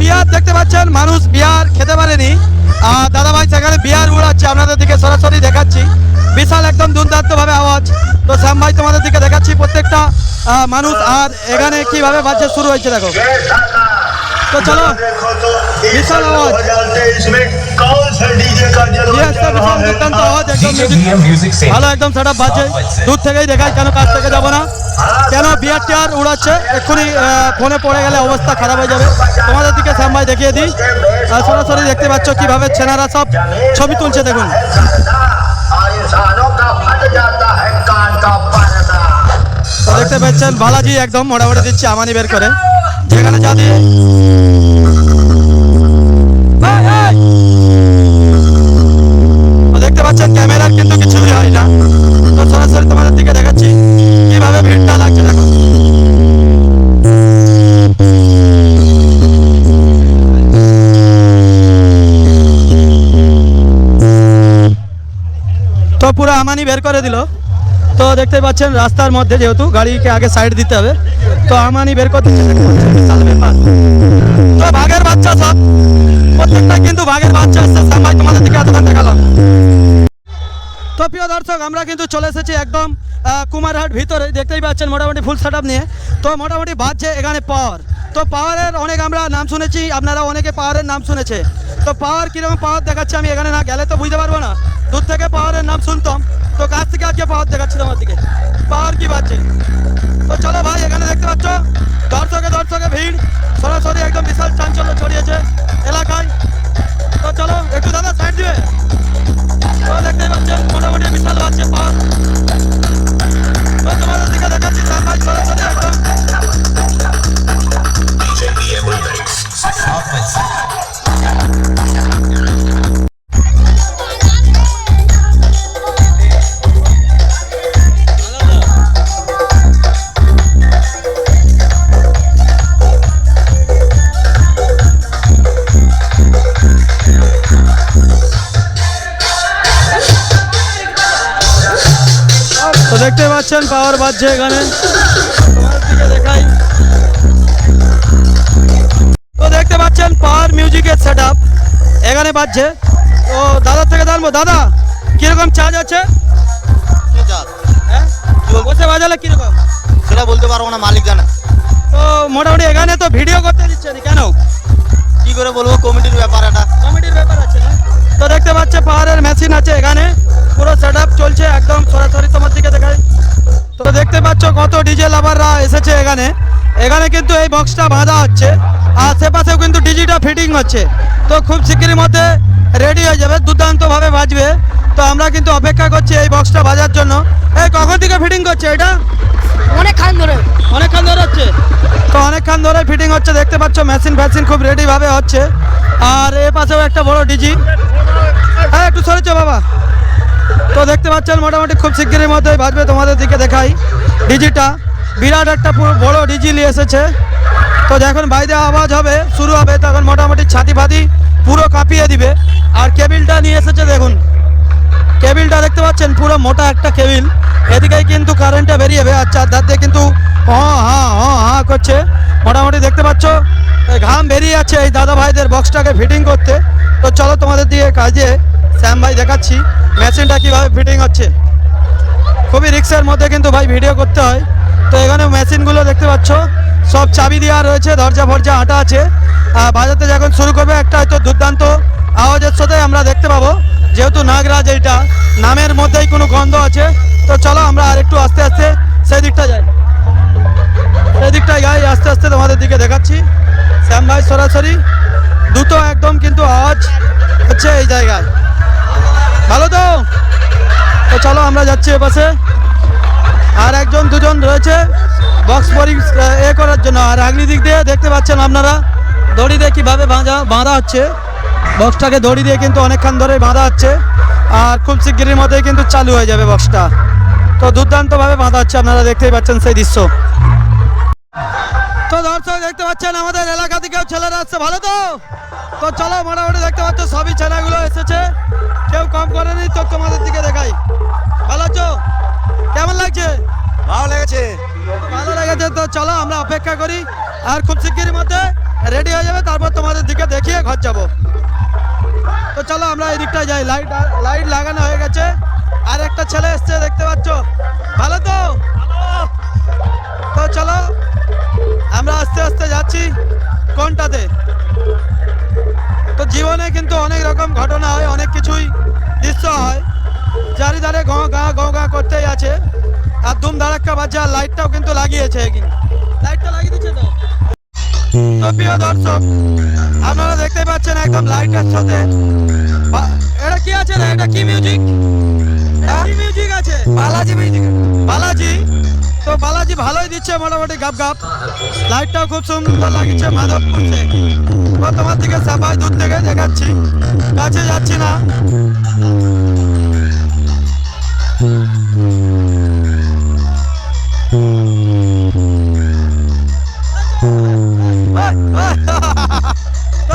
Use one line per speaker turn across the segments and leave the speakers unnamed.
বিয়ার দেখতে পাচ্ছেন মানুষ বিয়ার খেতে পারেনি। দাদা ভাই সেখানে বিয়ার উড়াচ্ছে আপনাদের দিকে সরাসরি দেখাচ্ছি। বিশাল একদম দুর্দান্ত ভাবে আওয়াজ। তো শ্যাম ভাই তোমাদের দিকে দেখাচ্ছি প্রত্যেকটা মানুষ। আর এখানে কীভাবে বাজে শুরু হয়েছে দেখো।
তো চলো
বিশাল
আওয়াজ।
দুর্দান্ত আওয়াজ একদম ভালো একদম সেটা বাজে দূর থেকেই দেখায় কেন কাছ থেকে যাব না? কেন বিআর টিয়ার উড়াচ্ছে? এক্ষুনি ফোনে পড়ে গেলে অবস্থা খারাপ হয়ে যাবে। তোমাদের দিকে সাম্বাই দেখিয়ে দিই। সরাসরি দেখতে পাচ্ছ কীভাবে ছেনারা সব ছবি তুলছে, দেখুন। দেখতে পাচ্ছেন, বালাজি একদম মোটামুটি দিচ্ছে, আমানি বের করে। যেখানে যাতে দেখতে পাচ্ছেন, ক্যামেরার কিন্তু করে দিল। তো দেখতে পাচ্ছেন, রাস্তার মধ্যে যেহেতু গাড়িকে আগে সাইড দিতে হবে, তো আমানি বের করতে। তো বাঘের বাচ্চা সব প্রত্যেকটা কিন্তু বাঘের বাচ্চা সামাই তোমাদের এতক্ষণ দেখালাম। তো প্রিয় দর্শক, আমরা কিন্তু চলে এসেছি একদম কুমারহাট ভিতরে, দেখতেই পাচ্ছেন মোটামুটি ফুল সেট নিয়ে। তো মোটামুটি বাজছে এখানে পাওয়ার তো পাওয়ারের অনেক আমরা নাম শুনেছি, আপনারা অনেকে পাওয়ারের নাম শুনেছে। তো পাওয়ার কীরকম পাওয়ার দেখাচ্ছে আমি এখানে না, গেলে তো বুঝতে পারব না। দূর থেকে পাওয়ারের নাম শুনতাম। তো কাছ থেকে আজকে পাওয়ার দেখাচ্ছে আমার দিকে। পাওয়ার কি পাচ্ছে তো চলো ভাই, এখানে দেখতে পাচ্ছ? দর্শকে দর্শকে ভিড়। সরাসরি দেখতে পাচ্ছেন পাওয়ার বাজছে এখানে। দেখাই তো দেখতে পাচ্ছেন পাওয়ার মিউজিকের সেট এখানে বাজছে। তো দাদার থেকে জানব দাদা কীরকম চার্জ আছে? হ্যাঁ? বসে বাজালে কীরকম?
সেটা বলতে পারব না মালিক জানে।
তো মোটামুটি এখানে তো ভিডিও করতে দিচ্ছে কেন?
কি করে বলব কমিটির ব্যাপার এটা।
কমেডির ব্যাপার আছে তো দেখতে পাচ্ছে পাওয়ারের মেশিন আছে এখানে। পুরো সেট চলছে একদম সরাসরি তোমার দিকে দেখাই। তো দেখতে পাচ্ছ কত ডিজে লাভাররা এসেছে এখানে। এখানে কিন্তু এই বক্সটা বাঁধা হচ্ছে আশেপাশেও কিন্তু ডিজিটা ফিটিং হচ্ছে। তো খুব শিগগিরই মধ্যে রেডি হয়ে যাবে দুর্দান্তভাবে বাজবে। তো আমরা কিন্তু অপেক্ষা করছি এই বক্সটা বাজার জন্য। এই কখন থেকে ফিটিং করছে এটা?
অনেকক্ষণ ধরে।
অনেকক্ষণ ধরে হচ্ছে? তো অনেকক্ষণ ধরে ফিটিং হচ্ছে দেখতে পাচ্ছ মেশিন ফ্যাশিন খুব রেডিভাবে হচ্ছে। আর এ পাশেও একটা বড় ডিজি হ্যাঁ একটু সরেছো বাবা। তো দেখতে পাচ্ছেন, মোটামুটি খুব শিগগিরের মধ্যেই বাজবে তোমাদের দিকে দেখাই। ডিজিটা, বিরাট একটা পুরো বড় ডিজি নিয়ে এসেছে। তো যখন বাইরে আওয়াজ হবে, শুরু হবে, তখন মোটামুটি ছাতি ফাতি পুরো কাঁপিয়ে দিবে। আর কেবিলটা নিয়ে এসেছে দেখুন। কেবিলটা দেখতে পাচ্ছেন, পুরো মোটা একটা কেবিল। এদিকেই কিন্তু কারেন্টটা বেরিয়ে আর চারধার দিয়ে কিন্তু হ্যাঁ হ্যাঁ হ্যাঁ হ্যাঁ করছে। মোটামুটি দেখতে পাচ্ছ ঘাম বেরিয়ে যাচ্ছে এই দাদা ভাইদের বক্সটাকে ফিটিং করতে। তো চলো তোমাদের দিয়ে কাজে শ্যাম ভাই দেখাচ্ছি। মেশিনটা কীভাবে ফিটিং হচ্ছে। খুবই রিক্সের মধ্যে কিন্তু ভাই ভিডিও করতে হয়। তো এখানে মেশিনগুলো দেখতে পাচ্ছ। সব চাবি দেওয়া রয়েছে, দরজা ফরজা আটা আছে। বাজাতে যখন শুরু করবে, একটা হয়তো দুর্দান্ত আওয়াজের সাথে আমরা দেখতে পাবো। যেহেতু নাগরাজ এইটা, নামের মধ্যেই কোনো গন্ধ আছে। তো চলো আমরা আর একটু আস্তে আস্তে সেই দিকটা যাই। সেই দিকটায় যাই, আস্তে আস্তে তোমাদের দিকে দেখাচ্ছি। শ্যাম ভাই সরাসরি দুটো একদম কিন্তু আওয়াজ হচ্ছে এই জায়গায়। ভালো তো? তো চলো আমরা যাচ্ছি এপাশে আর একজন, দুজন রয়েছে বক্স পরি এ করার জন্য। আর আগলি দিক দিয়ে দেখতে পাচ্ছেন আপনারা, দড়ি দিয়ে কীভাবে বাঁধা বাঁধা হচ্ছে। বক্সটাকে দড়ি দিয়ে কিন্তু অনেকক্ষণ ধরে বাঁধা হচ্ছে। আর খুব শিগগিরির মধ্যেই কিন্তু চালু হয়ে যাবে বক্সটা তো দুর্দান্তভাবে বাঁধা হচ্ছে আপনারা দেখতেই পাচ্ছেন সেই দৃশ্য। তো দর্শক, দেখতে পাচ্ছেন আমাদের এলাকা থেকেও ছেলেরা আসছে। ভালো তো? তো চলো, মোটামুটি দেখতে পাচ্ছ, সবই ছেলেগুলো এসেছে। কম করেনি তো তোমাদের দিকে দেখাই। ভালো আছো? কেমন লাগছে?
ভালো লেগেছে।
ভালো লেগেছে তো চলো আমরা অপেক্ষা করি। আর খুব শিগগিরই মধ্যে রেডি হয়ে যাবে তারপর তোমাদের দিকে দেখিয়ে ঘর যাব। তো চলো আমরা এই দিকটায় যাই। লাইট লাইট লাগানো হয়ে গেছে। আর একটা ছেলে এসছে দেখতে পাচ্ছ? ভালো তো? তো চলো আমরা আস্তে আস্তে যাচ্ছি কোনটাতে? জীবনে কিন্তু অনেক রকম ঘটনা হয়, অনেক কিছুই দৃশ্য হয়। চারিধারে গঁ গা, গাঁ গা করতেই আছে। আর দুম ধারাক্কা বাজছে, আর লাইটটাও কিন্তু লাগিয়েছে কিন্তু লাইটটা লাগিয়ে দিচ্ছে তো? প্রিয় দর্শক, আপনারা দেখতে পাচ্ছেন একদম লাইটের সাথে। এটা কি আছে রে? এটা কি মিউজিক কি মিউজিক আছে? বালাজি মিউজিক বালাজি? তো বালাজি ভালোই দিচ্ছে মোটামুটি গাপ গাপ। লাইটটাও খুব সুন্দর লাগছে মাধব করছে তোমার দিকে সাফাই দূর থেকে দেখাচ্ছি। কাছে যাচ্ছি না।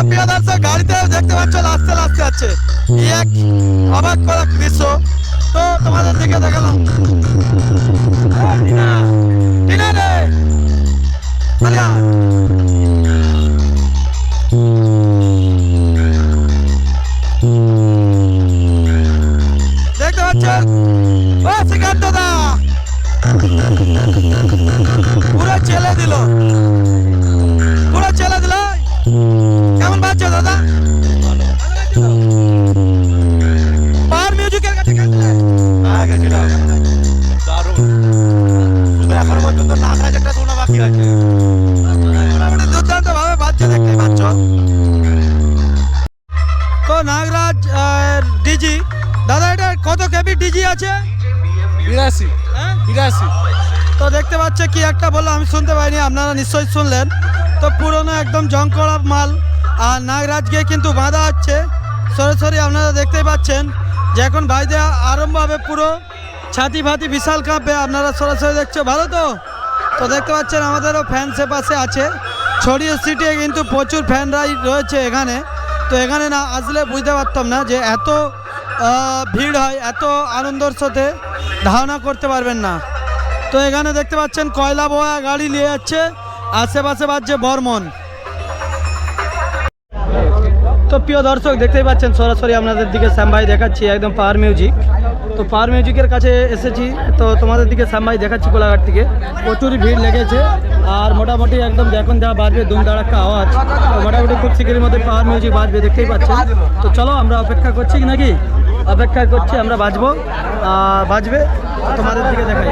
প্রিয় দর্শক গাড়িতে দেখতে পাচ্ছ লাস্তে লাস্তে আছে। এক অবাক করা দৃশ্য। তো তোমাদের দিকে দেখালাম। কি একটা বলল আমি শুনতে পাইনি, আপনারা নিশ্চয়ই শুনলেন। তো পুরনো একদম জং মাল, আর নাগরাজকে কিন্তু বাঁধা হচ্ছে সরাসরি আপনারা দেখতেই পাচ্ছেন যে এখন বাইরে আরম্ভ হবে পুরো ছাতি ফাতি বিশাল কাঁপবে আপনারা সরাসরি দেখছ, ভালো তো? তো দেখতে পাচ্ছেন আমাদেরও ফ্যান সে পাশে আছে। ছড়িয়ে সিটিয়ে কিন্তু প্রচুর ফ্যানরাই রয়েছে এখানে। তো এখানে না, আসলে বুঝতে পারতাম না যে এত ভিড় হয়, এত আনন্দর সাথে ধারণা করতে পারবেন না। তো এখানে দেখতে পাচ্ছেন কয়লা বোয়া গাড়ি নিয়ে যাচ্ছে, আশেপাশে বাজছে বর্মন। তো প্রিয় দর্শক, দেখতেই পাচ্ছেন, সরাসরি আপনাদের দিকে শ্যাম ভাই দেখাচ্ছি, একদম পাওয়ার মিউজিক তো পাওয়ার মিউজিকের কাছে এসেছি, তো তোমাদের দিকে শ্যাম ভাই দেখাচ্ছি কোলাঘাট থেকে। প্রচুরই ভিড় লেগেছে, আর মোটামুটি একদম এখন যা বাজবে দুম দাঁড়াক্কা আওয়াজ। তো মোটামুটি খুব শীঘ্রের মধ্যে পাওয়ার মিউজিক বাজবে, দেখতেই পাচ্ছেন। তো চলো আমরা অপেক্ষা করছি নাকি? অপেক্ষা করছি, আমরা বাজবো বাজবে তোমাদের দিকে দেখাই।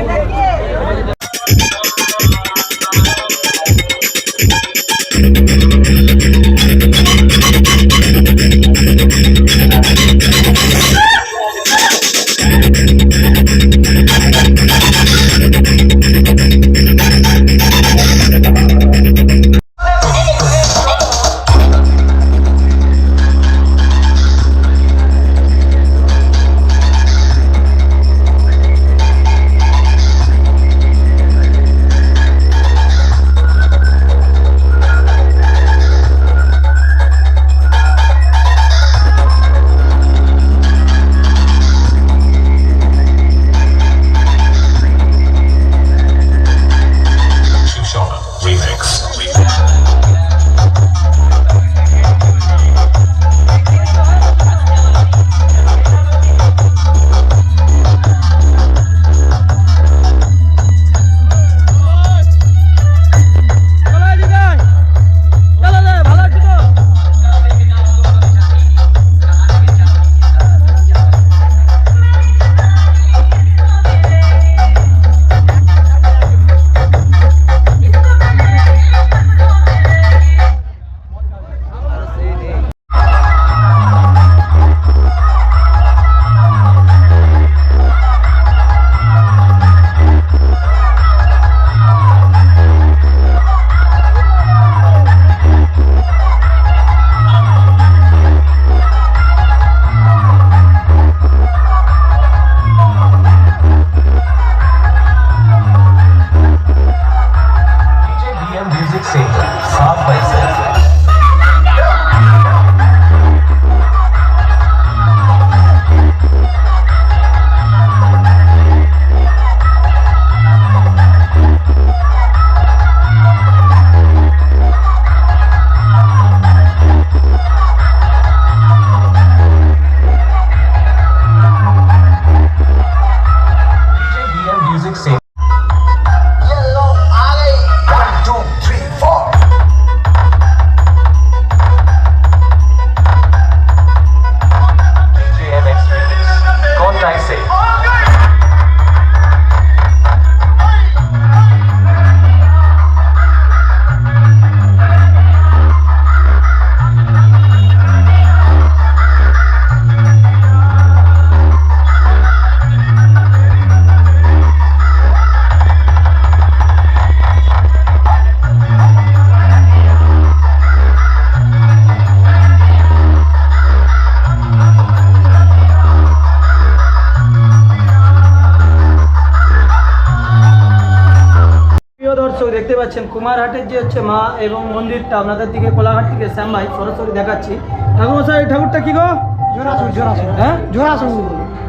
দেখতে পাচ্ছেন কুমারহাটের যে হচ্ছে মা এবং মন্দিরটা আপনাদের দিকে কোলাঘাট থেকে শ্যাম ভাই সরাসরি দেখাচ্ছি। ঠাকুরমশাই এই ঠাকুরটা কি গো?
জোড়াসুর জোড়াসুর।
হ্যাঁ?
জোড়াসুর।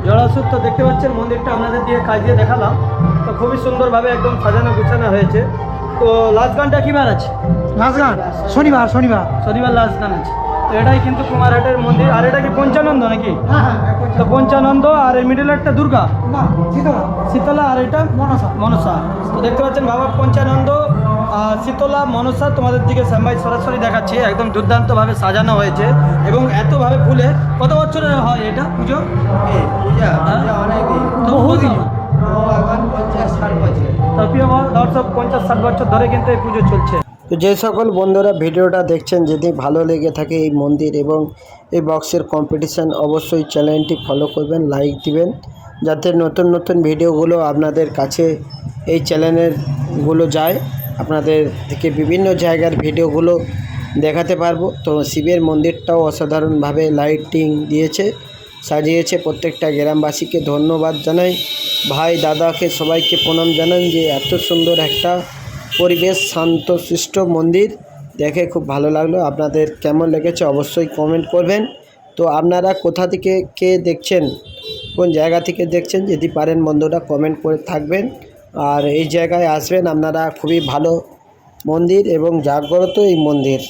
জোড়াসুর তো দেখতে পাচ্ছেন মন্দিরটা আপনাদের দিয়ে কাজ দিয়ে দেখালাম। তো খুবই সুন্দরভাবে একদম সাজানো গুছানো হয়েছে। তো লাস্ট গানটা কিবার আছে?
নাচগান শনিবার শনিবার।
শনিবার লাস্ট গান আছে। এটাই কিন্তু কুমারহাটের মন্দির। আর এটা কি পঞ্চানন্দ নাকি?
হ্যাঁ হ্যাঁ
তো পঞ্চানন্দ আর এই মিডিল একটা দুর্গা।
শীতলা।
আর এটা
মনসা।
মনসা। তো দেখতে পাচ্ছেন বাবা পঞ্চানন্দ আর শীতলা মনসা তোমাদের দিকে শ্যামভাই সরাসরি দেখাচ্ছি। একদম দুর্দান্তভাবে সাজানো হয়েছে এবং এতভাবে ফুলে। কত বছরের হয় এটা পুজো? হ্যাঁ? বহুদিন প্রিয় দর্শক পঞ্চাশ ষাট বছর ধরে কিন্তু এই পুজো চলছে।
তো যে সকল বন্ধুরা ভিডিওটা দেখছেন, যদি ভালো লেগে থাকে এই মন্দির এবং এই বক্সের কম্পিটিশান অবশ্যই চ্যানেলটি ফলো করবেন লাইক দিবেন, যাতে নতুন নতুন ভিডিওগুলো আপনাদের কাছে এই চ্যানেলেরগুলো যায়। আপনাদের থেকে বিভিন্ন জায়গার ভিডিওগুলো দেখাতে পারব। তো শিবের মন্দিরটাও অসাধারণভাবে লাইটিং দিয়েছে, সাজিয়েছে প্রত্যেকটা গ্রামবাসীকে ধন্যবাদ জানাই। ভাই, দাদাকে সবাইকে প্রণাম জানান যে এত সুন্দর একটা পরিবেশ শান্ত শান্তশিষ্ট মন্দির। দেখে খুব ভালো লাগল। আপনাদের কেমন লেগেছে অবশ্যই কমেন্ট করবেন। তো আপনারা কোথা থেকে কে দেখছেন, কোন জায়গা থেকে দেখছেন, যদি পারেন বন্ধুরা কমেন্ট করে থাকবেন। আর এই জায়গায় আসবেন, আপনারা খুবই ভালো মন্দির এবং জাগ্রত এই মন্দির।